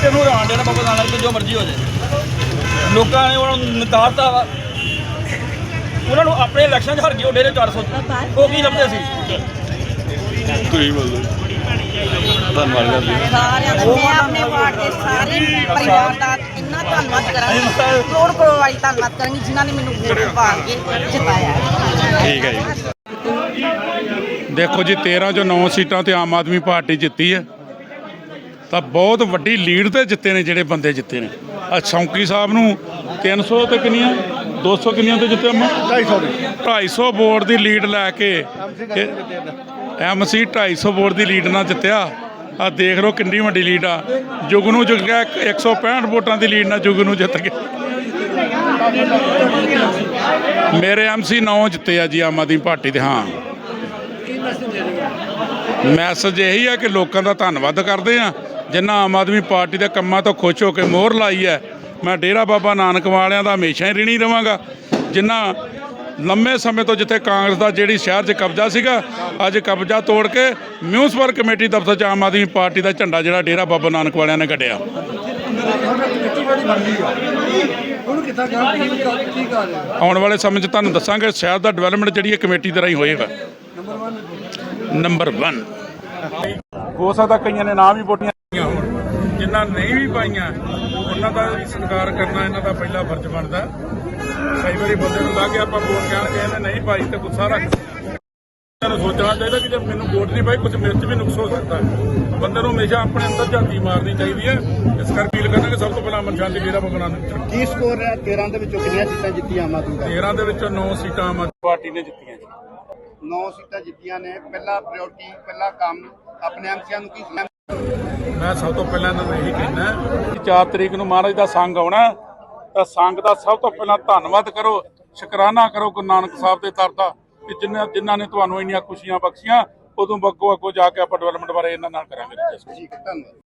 ਚਿੱਟੇ ਨੂੰ ਹਰਾਣ ਦੇਣਾ ਬਾਬਾ ਨਾਨਕ ਤੇ ਜੋ ਮਰਜ਼ੀ ਹੋ ਜਾਏ। ਲੋਕਾਂ ਨੇ ਉਹਨਾਂ ਨੂੰ ਨਕਾਰਤਾ ਵਾ। ਉਹਨਾਂ ਨੂੰ ਆਪਣੇ ਇਲੈਕਸ਼ਨ 'ਚ ਹਰ ਗਏ ਉਹ ਡੇਰੇ 400 ਉਹ ਕੀ ਲੱਭਦੇ ਸੀ? ਤੁਸੀਂ ਬੋਲੋ। ਧੰਨਵਾਦ ਕਰਦੇ ਸਾਰਿਆਂ ਦਾ ਮੈਂ ਆਪਣੇ ਵਾਰਡ ਦੇ ਸਾਰੇ ਪਰਿਵਾਰ ਦਾ ਇੰਨਾ ਧੰਨਵਾਦ ਕਰਾਂਗੀ ਕਰੋੜ ਕਰੋੜ ਵਾਲੀ ਧੰਨਵਾਦ ਕਰਾਂਗੀ ਜਿਨ੍ਹਾਂ ਨੇ ਮੈਨੂੰ ਵੋਟ ਪਾ ਕੇ ਜਿਤਾਇਆ। ਠੀਕ ਹੈ ਜੀ। ਦੇਖੋ ਜੀ 13 ਚੋਂ 9 ਸੀਟਾਂ ਤੇ ਆਮ ਆਦਮੀ ਪਾਰਟੀ ਜਿੱਤੀ ਹੈ। ਤਾਂ ਬਹੁਤ ਵੱਡੀ ਲੀਡ ਤੇ ਜਿੱਤੇ ਨੇ ਜਿਹੜੇ ਬੰਦੇ ਜਿੱਤੇ ਨੇ। ਆ ਸ਼ੌਂਕੀ ਸਾਹਿਬ ਨੂੰ 300 ਤੇ ਕਿੰਨੀਆਂ? 200 ਕਿੰਨੀਆਂ ਤੇ ਜਿੱਤੇ ਅੰਮਾ 250 250 ਵੋਟ ਦੀ ਲੀਡ ਲੈ ਕੇ ਐਮਸੀ 250 ਵੋਟ ਦੀ ਲੀਡ ਨਾਲ ਜਿੱਤਿਆ। ਆ ਦੇਖ ਲਓ ਕਿੰਨੀ ਵੱਡੀ ਲੀਡ ਆ। ਜੁਗਨੂ ਜਿੱਤ ਗਿਆ 165 ਵੋਟਾਂ ਦੀ ਲੀਡ ਨਾਲ ਜੁਗਨੂ ਜਿੱਤ ਗਿਆ। ਮੇਰੇ ਐਮਸੀ 9 ਜਿੱਤੇ ਆ ਜੀ ਆਮ ਆਦਮੀ ਪਾਰਟੀ ਦੇ ਹਾਂ। ਮੈਸੇਜ ਇਹੀ ਹੈ ਕਿ ਲੋਕਾਂ ਦਾ ਧੰਨਵਾਦ ਕਰਦੇ ਆ। ਜਿਨ੍ਹਾਂ ਆਮ ਆਦਮੀ ਪਾਰਟੀ ਦੇ ਕੰਮਾਂ ਤੋਂ ਖੁਸ਼ ਹੋ ਕੇ ਮੋਹਰ ਲਾਈ ਹੈ ਮੈਂ ਡੇਰਾ ਬਾਬਾ ਨਾਨਕ ਵਾਲਿਆਂ ਦਾ ਹਮੇਸ਼ਾ ਹੀ ਰਿਣੀ ਰਵਾਂਗਾ। ਜਿਨ੍ਹਾਂ ਲੰਮੇ ਸਮੇਂ ਤੋਂ ਜਿੱਥੇ ਕਾਂਗਰਸ ਦਾ ਜਿਹੜੀ ਸ਼ਹਿਰ 'ਚ ਕਬਜ਼ਾ ਸੀਗਾ ਅੱਜ ਕਬਜ਼ਾ ਤੋੜ ਕੇ ਮਿਊਨਿਸਪਲ ਕਮੇਟੀ ਦਫ਼ਤਰ 'ਚ ਆਮ ਆਦਮੀ ਪਾਰਟੀ ਦਾ ਝੰਡਾ ਜਿਹੜਾ ਡੇਰਾ ਬਾਬਾ ਨਾਨਕ ਵਾਲਿਆਂ ਨੇ ਕੱਢਿਆ। ਆਉਣ ਵਾਲੇ ਸਮੇਂ 'ਚ ਤੁਹਾਨੂੰ ਦੱਸਾਂਗੇ ਸ਼ਹਿਰ ਦਾ ਡਿਵੈਲਪਮੈਂਟ ਜਿਹੜੀ ਹੈ ਕਮੇਟੀ ਦੇ ਰਾਹੀਂ ਹੋਏਗਾ। ਨੰਬਰ 1 ਹੋ ਸਕਦਾ ਕਈਆਂ ਨੇ ਨਾ ਵੀ ਵੋਟੀਆਂ ਹੋਣ। ਜਿਨ੍ਹਾਂ ਨਹੀਂ ਵੀ ਪਾਈਆਂ ਉਹਨਾਂ ਦਾ ਵੀ ਸਤਿਕਾਰ ਕਰਨਾ ਇਹਨਾਂ ਦਾ ਪਹਿਲਾ ਫਰਜ਼ ਬਣਦਾ। ਕਈ ਵਾਰੀ ਬੰਦੇ ਨੂੰ ਲੱਗ ਗਿਆ ਆਪਾਂ ਵੋਟ ਕਹਿਣ ਗਏ ਨੇ ਨਹੀਂ ਪਾਈ ਤੇ ਗੁੱਸਾ ਰੱਖ। ਨੂੰ ਸੋਚਣਾ ਚਾਹੀਦਾ ਕਿ ਜੇ ਮੈਨੂੰ ਵੋਟ ਨਹੀਂ ਪਾਈ ਕੁਝ ਮੇਰੇ 'ਚ ਵੀ ਨੁਕਸ ਹੋ ਸਕਦਾ। ਹੈ। ਬੰਦੇ ਨੂੰ ਹਮੇਸ਼ਾ ਆਪਣੇ ਅੰਦਰ ਝਾਤੀ ਮਾਰਨੀ ਚਾਹੀਦੀ ਹੈ। ਇਸ ਕਰਕੇ ਅਪੀਲ ਕਿ ਸਭ ਤੋਂ ਪਹਿਲਾਂ ਅਮਨ ਸ਼ਾਂਤੀ ਡੇਰਾ ਬਾਬਾ ਨਾਨਕ ਕੀ ਸਕੋਰ ਰਿਹਾ 13 ਦੇ ਵਿੱਚੋਂ ਕਿੰਨੀਆਂ ਸੀਟਾਂ ਜਿੱਤੀਆਂ ਆਮ ਆਦਮੀ ਪਾਰਟੀ? 13 ਦੇ ਵਿੱਚੋਂ 9 ਸੀਟਾਂ ਆਮ ਆਦਮੀ ਪਾਰਟੀ ਨੇ ਜਿੱਤੀਆਂ ਜੀ। 9 ਸੀਟਾਂ ਜਿੱਤੀਆਂ ਨੇ। ਪਹਿਲਾ ਪ੍ਰਾਇੋਰਟੀ ਪਹਿਲਾ ਕੰਮ ਆਪਣੇ ਐਮਸੀਆਂ ਨੂੰ ਕੀ ਮੈਂ ਸਭ ਤੋਂ ਪਹਿਲਾਂ ਇਹਨਾਂ ਨੂੰ ਇਹੀ ਕਹਿਣਾ ਕਿ 4 ਤਰੀਕ ਨੂੰ ਮਹਾਰਾਜ ਦਾ ਸੰਗ ਆਉਣਾ ਤਾਂ ਸੰਗ ਦਾ ਸਭ ਤੋਂ ਪਹਿਲਾਂ ਧੰਨਵਾਦ ਕਰੋ, ਸ਼ੁਕਰਾਨਾ ਕਰੋ ਗੁਰੂ ਨਾਨਕ ਸਾਹਿਬ ਦੇ ਦਰ ਦਾ ਕਿ ਜਿਨ੍ਹਾਂ ਜਿਨ੍ਹਾਂ ਨੇ ਤੁਹਾਨੂੰ ਇੰਨੀਆਂ ਖੁਸ਼ੀਆਂ ਬਖਸ਼ੀਆਂ, ਉਦੋਂ ਬੱਗੋ ਅੱਗੋ ਜਾ ਕੇ ਆਪਾਂ ਡਿਵੈਲਪਮੈਂਟ ਬਾਰੇ ਇਹਨਾਂ ਨਾਲ ਕਰਾਂਗੇ। ਠੀਕ ਧੰਨਵਾਦ।